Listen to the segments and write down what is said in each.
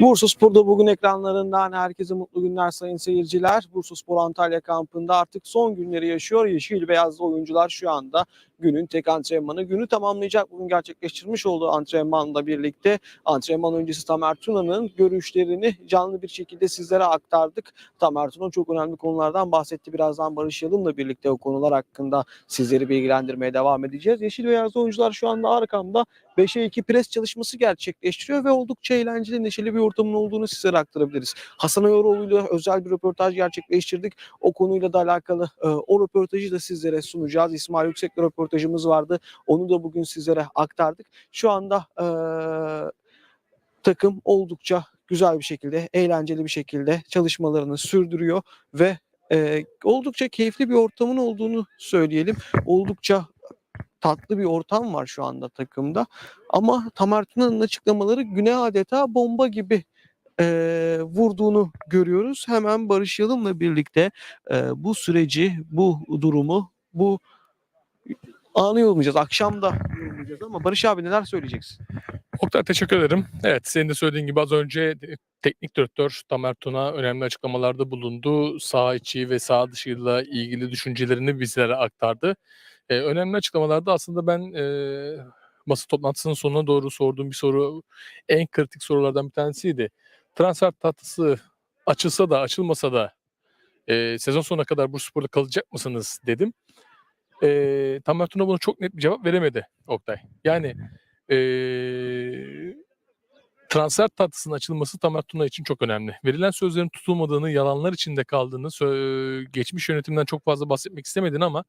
Bursa Spor'da bugün ekranlarından herkese mutlu günler sayın seyirciler. Bursa Spor Antalya kampında artık son günleri yaşıyor. Yeşil beyazlı oyuncular şu anda günün tek antrenmanı. Günü tamamlayacak bugün gerçekleştirmiş olduğu antrenmanla birlikte antrenman öncesi Tamer Tuna'nın görüşlerini canlı bir şekilde sizlere aktardık. Tamer Tuna çok önemli konulardan bahsetti. Birazdan Barış Yalın'la birlikte o konular hakkında sizleri bilgilendirmeye devam edeceğiz. Yeşil beyazlı oyuncular şu anda arkamda 5'e 2 pres çalışması gerçekleştiriyor ve oldukça eğlenceli, neşeli bir ortamın olduğunu sizlere aktarabiliriz. Hasan Ayoroğlu'yla özel bir röportaj gerçekleştirdik. O konuyla da alakalı e, o röportajı da sizlere sunacağız. İsmail Yüksek'le röportajımız vardı. Onu da bugün sizlere aktardık. Şu anda e, takım oldukça güzel bir şekilde, eğlenceli bir şekilde çalışmalarını sürdürüyor ve e, oldukça keyifli bir ortamın olduğunu söyleyelim. Oldukça tatlı bir ortam var şu anda takımda. Ama Tamer Tuna'nın açıklamaları güne adeta bomba gibi eee, vurduğunu görüyoruz. Hemen Barış Yalın'la birlikte eee, bu süreci, bu durumu, bu anı yorumlayacağız. Akşam da yorumlayacağız ama Barış abi neler söyleyeceksin? Oktay teşekkür ederim. Evet senin de söylediğin gibi az önce e, teknik direktör Tamer Tuna önemli açıklamalarda bulundu. Sağ içi ve sağ dışıyla ilgili düşüncelerini bizlere aktardı. Ee, önemli açıklamalarda aslında ben e, basın toplantısının sonuna doğru sorduğum bir soru en kritik sorulardan bir tanesiydi. Transfer tatlısı açılsa da açılmasa da e, sezon sonuna kadar bu sporda kalacak mısınız dedim. E, Tamer Tuna buna çok net bir cevap veremedi Oktay. Yani eee transfer tatlısının açılması Tamer Tuna için çok önemli. Verilen sözlerin tutulmadığını, yalanlar içinde kaldığını, geçmiş yönetimden çok fazla bahsetmek istemedin ama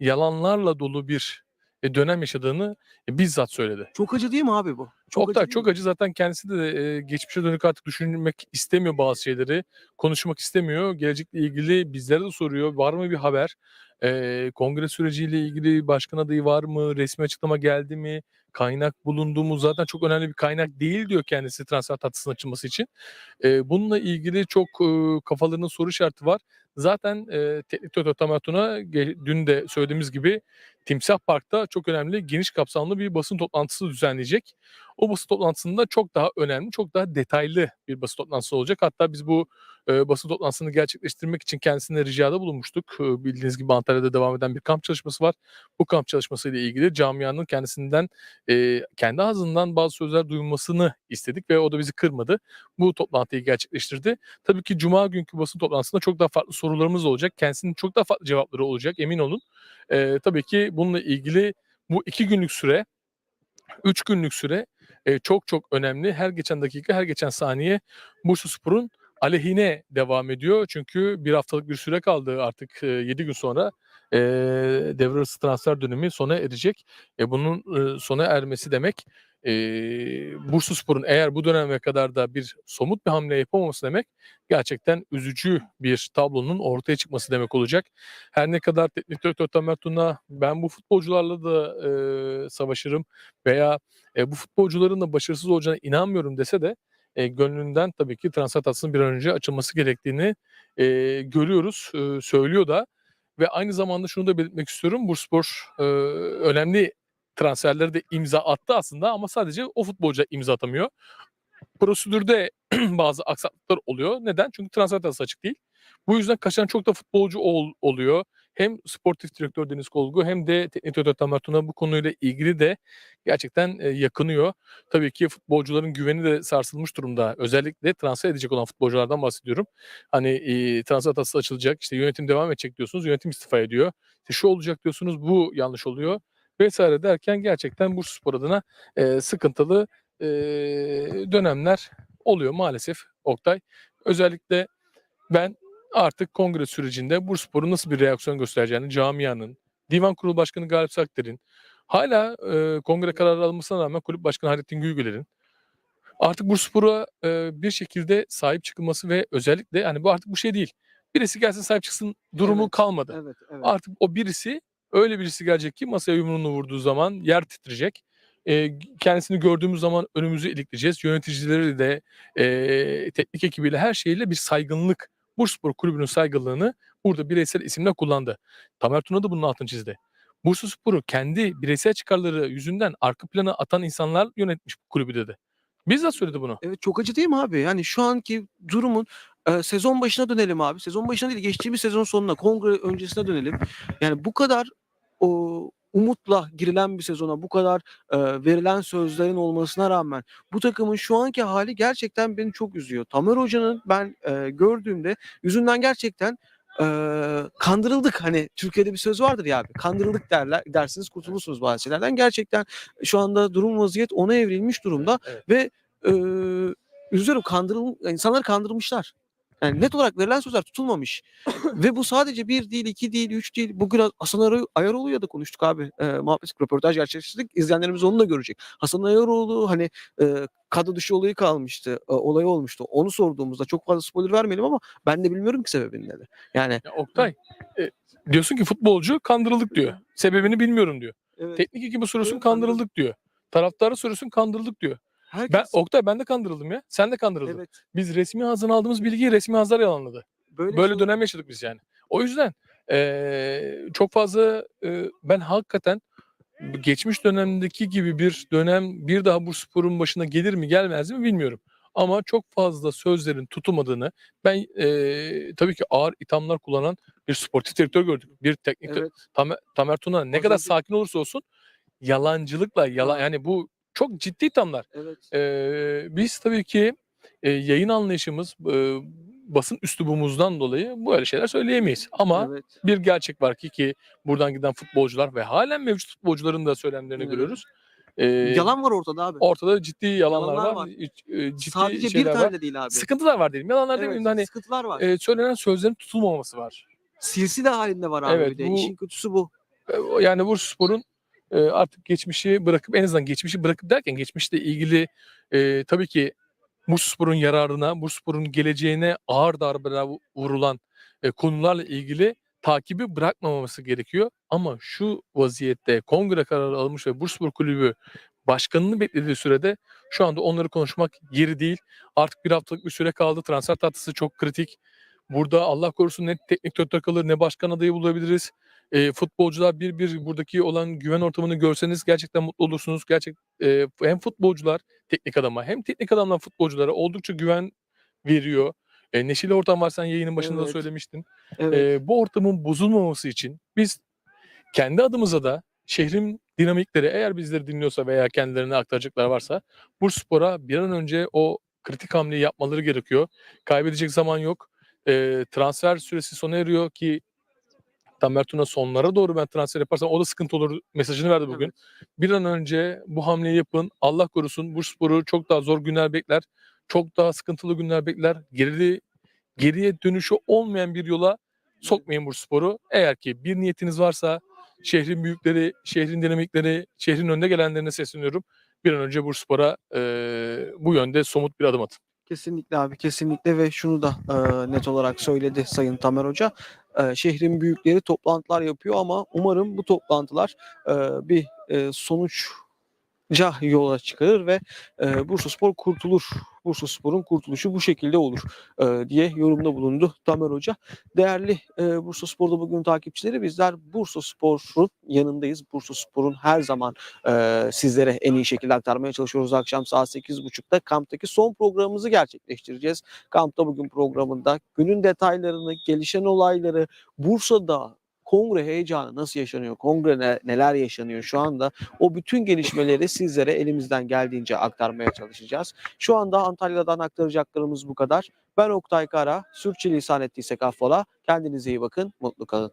yalanlarla dolu bir e, dönem yaşadığını e, bizzat söyledi. Çok acı değil mi abi bu? Çok acı değil çok mi? acı zaten kendisi de e, geçmişe dönük artık düşünmek istemiyor bazı şeyleri. Konuşmak istemiyor. Gelecekle ilgili bizlere de soruyor. Var mı bir haber? E, kongre süreciyle ilgili başkan adayı var mı? Resmi açıklama geldi mi? Kaynak bulunduğumuz zaten çok önemli bir kaynak değil diyor kendisi transfer tatlısının açılması için. E, bununla ilgili çok e, kafalarında soru işareti var. Zaten e, teknik ge- dün de söylediğimiz gibi Timsah Park'ta çok önemli geniş kapsamlı bir basın toplantısı düzenleyecek. O basın toplantısında çok daha önemli, çok daha detaylı bir basın toplantısı olacak. Hatta biz bu e, basın toplantısını gerçekleştirmek için kendisine ricada bulunmuştuk. E, bildiğiniz gibi Antalya'da devam eden bir kamp çalışması var. Bu kamp çalışması ile ilgili camianın kendisinden e, kendi ağzından bazı sözler duyulmasını istedik ve o da bizi kırmadı. Bu toplantıyı gerçekleştirdi. Tabii ki Cuma günkü basın toplantısında çok daha farklı sorularımız olacak. Kendisinin çok daha farklı cevapları olacak emin olun. E, tabii ki bununla ilgili bu iki günlük süre, üç günlük süre e, çok çok önemli. Her geçen dakika, her geçen saniye Bursaspor'un aleyhine devam ediyor. Çünkü bir haftalık bir süre kaldı artık 7 gün sonra e, devre arası transfer dönemi sona erecek. E, bunun e, sona ermesi demek e, Bursaspor'un eğer bu döneme kadar da bir somut bir hamle yapamaması demek gerçekten üzücü bir tablonun ortaya çıkması demek olacak. Her ne kadar teknik direktör Tamer Tuna ben bu futbolcularla da e, savaşırım veya e, bu futbolcuların da başarısız olacağına inanmıyorum dese de e, gönlünden tabii ki transfer tatlısının bir an önce açılması gerektiğini e, görüyoruz, e, söylüyor da ve aynı zamanda şunu da belirtmek istiyorum. Bursaspor e, önemli transferleri de imza attı aslında ama sadece o futbolcuya imza atamıyor. Prosedürde bazı aksaklıklar oluyor. Neden? Çünkü transfer tatlası açık değil. Bu yüzden kaçan çok da futbolcu ol- oluyor. Hem sportif direktör Deniz Kolgu hem de teknik direktör Tamer Tuna bu konuyla ilgili de gerçekten e, yakınıyor. Tabii ki futbolcuların güveni de sarsılmış durumda. Özellikle transfer edecek olan futbolculardan bahsediyorum. Hani e, transfer tatlası açılacak, işte yönetim devam edecek diyorsunuz, yönetim istifa ediyor. İşte şu olacak diyorsunuz, bu yanlış oluyor vesaire derken gerçekten Bursaspor adına e, sıkıntılı e, dönemler oluyor maalesef Oktay. Özellikle ben artık kongre sürecinde Bursaspor'un nasıl bir reaksiyon göstereceğini camianın, Divan Kurulu Başkanı Galip Sakder'in, hala e, kongre kararı alınmasına rağmen kulüp başkanı Hayrettin Güygüler'in artık Bursaspor'a e, bir şekilde sahip çıkılması ve özellikle hani bu artık bu şey değil. Birisi gelsin sahip çıksın durumu Evet, kalmadı. Evet, evet. Artık o birisi öyle birisi gelecek ki masaya yumruğunu vurduğu zaman yer titreyecek. Eee, kendisini gördüğümüz zaman önümüzü ilikleyeceğiz. Yöneticileri de eee, teknik ekibiyle her şeyle bir saygınlık, Bursaspor Kulübü'nün saygınlığını burada bireysel isimle kullandı. Tamer Tuna da bunun altını çizdi. Bursaspor'u kendi bireysel çıkarları yüzünden arka plana atan insanlar yönetmiş bu kulübü dedi. Bizzat söyledi bunu. Evet çok acı değil mi abi? Yani şu anki durumun e, sezon başına dönelim abi. Sezon başına değil geçtiğimiz sezon sonuna kongre öncesine dönelim. Yani bu kadar o umutla girilen bir sezona bu kadar e, verilen sözlerin olmasına rağmen bu takımın şu anki hali gerçekten beni çok üzüyor. Tamer Hoca'nın ben e, gördüğümde yüzünden gerçekten e, kandırıldık. Hani Türkiye'de bir söz vardır ya abi. Kandırıldık derler dersiniz kurtulursunuz bazı şeylerden. Gerçekten şu anda durum vaziyet ona evrilmiş durumda Evet. ve e, üzülüyorum kandırıl insanlar kandırılmışlar. Yani net olarak verilen sözler tutulmamış. Ve bu sadece bir değil, iki değil, üç değil. Bugün Hasan Ar- Ayaroğlu'ya da konuştuk abi. E, muhabbet röportaj gerçekleştirdik. İzleyenlerimiz onu da görecek. Hasan Ayaroğlu hani e, kadro dışı olayı kalmıştı. E, olayı olmuştu. Onu sorduğumuzda çok fazla spoiler vermeyelim ama ben de bilmiyorum ki sebebini dedi. Yani Ya Oktay e, diyorsun ki futbolcu kandırıldık diyor. Sebebini bilmiyorum diyor. evet, Teknik ekibi soruyorsun Evet, kandırıldık diyor. Taraftarı soruyorsun kandırıldık diyor. Herkes Ben Oktay ben de kandırıldım ya. Sen de kandırıldın. evet, Biz resmi ağızdan aldığımız bilgiyi resmi ağızlar yalanladı. böyle, Böyle şey- dönem yaşadık biz yani. O yüzden eee, çok fazla eee, ben hakikaten geçmiş dönemdeki gibi bir dönem bir daha bu sporun başına gelir mi gelmez mi bilmiyorum. Ama çok fazla sözlerin tutulmadığını ben eee, tabii ki ağır ithamlar kullanan bir sportif direktör gördük. Bir teknik Evet, Tamer, Tamer Tuna ne Az kadar sakin olursa olsun yalancılıkla yalan yani bu çok ciddi ithamlar. evet. Eee, biz tabii ki e, yayın anlayışımız e, basın üslubumuzdan dolayı böyle şeyler söyleyemeyiz. Ama evet. bir gerçek var ki ki buradan giden futbolcular ve halen mevcut futbolcuların da söylemlerini Evet. görüyoruz. Eee, Yalan var ortada abi. ortada ciddi yalanlar Yalanlar var. var. e, Ciddi Sadece bir şeyler tane var. de değil abi. Sıkıntılar var diyelim. Yalanlar Evet, demeyeyim de hani sıkıntılar var. e, söylenen sözlerin tutulmaması var. Silsile halinde var abi Evet, bir de. bu- İşin kötüsü bu. E, yani Bursaspor'un e, artık geçmişi bırakıp en azından geçmişi bırakıp derken geçmişle ilgili e, tabii ki Bursaspor'un yararına, Bursaspor'un geleceğine ağır darbeler vu- vurulan e, konularla ilgili takibi bırakmaması gerekiyor. Ama şu vaziyette kongre kararı almış ve Bursaspor Kulübü başkanını beklediği sürede şu anda onları konuşmak yeri değil. Artık bir haftalık bir süre kaldı. Transfer tatlısı çok kritik. Burada Allah korusun ne teknik direktör kalır ne başkan adayı bulabiliriz. E, futbolcular bir bir buradaki olan güven ortamını görseniz gerçekten mutlu olursunuz. Gerçek e, hem futbolcular teknik adama hem teknik adamlar futbolculara oldukça güven veriyor. E, neşeli ortam var sen yayının başında da Evet. söylemiştin. Evet. E, bu ortamın bozulmaması için biz kendi adımıza da şehrin dinamikleri eğer bizleri dinliyorsa veya kendilerine aktaracaklar varsa Bursaspor'a bir an önce o kritik hamleyi yapmaları gerekiyor. Kaybedecek zaman yok. E, transfer süresi sona eriyor ki Tamer Tuna sonlara doğru ben transfer yaparsam o da sıkıntı olur mesajını verdi bugün. Evet. Bir an önce bu hamleyi yapın. Allah korusun Bursaspor'u çok daha zor günler bekler. Çok daha sıkıntılı günler bekler. Geri, geriye dönüşü olmayan bir yola sokmayın Bursaspor'u. Eğer ki bir niyetiniz varsa şehrin büyükleri, şehrin dinamikleri, şehrin önde gelenlerine sesleniyorum. Bir an önce Bursaspor'a eee bu yönde somut bir adım atın. Kesinlikle abi kesinlikle ve şunu da e, net olarak söyledi Sayın Tamer Hoca. Şehrin büyükleri toplantılar yapıyor ama umarım bu toplantılar bir e, sonuçca yola çıkarır ve e, Bursaspor kurtulur. Bursaspor'un kurtuluşu bu şekilde olur e, diye yorumda bulundu Tamer Hoca. Değerli e, Bursaspor'da bugün takipçileri bizler Bursaspor'un yanındayız. Bursaspor'un her zaman e, sizlere en iyi şekilde aktarmaya çalışıyoruz. Akşam saat 8.30'da kamptaki son programımızı gerçekleştireceğiz. Kampta bugün programında günün detaylarını, gelişen olayları, Bursa'da kongre heyecanı nasıl yaşanıyor, kongre ne- neler yaşanıyor şu anda o bütün gelişmeleri sizlere elimizden geldiğince aktarmaya çalışacağız. Şu anda Antalya'dan aktaracaklarımız bu kadar. Ben Oktay Kara, Sürçülisan ettiysek affola. Kendinize iyi bakın, mutlu kalın.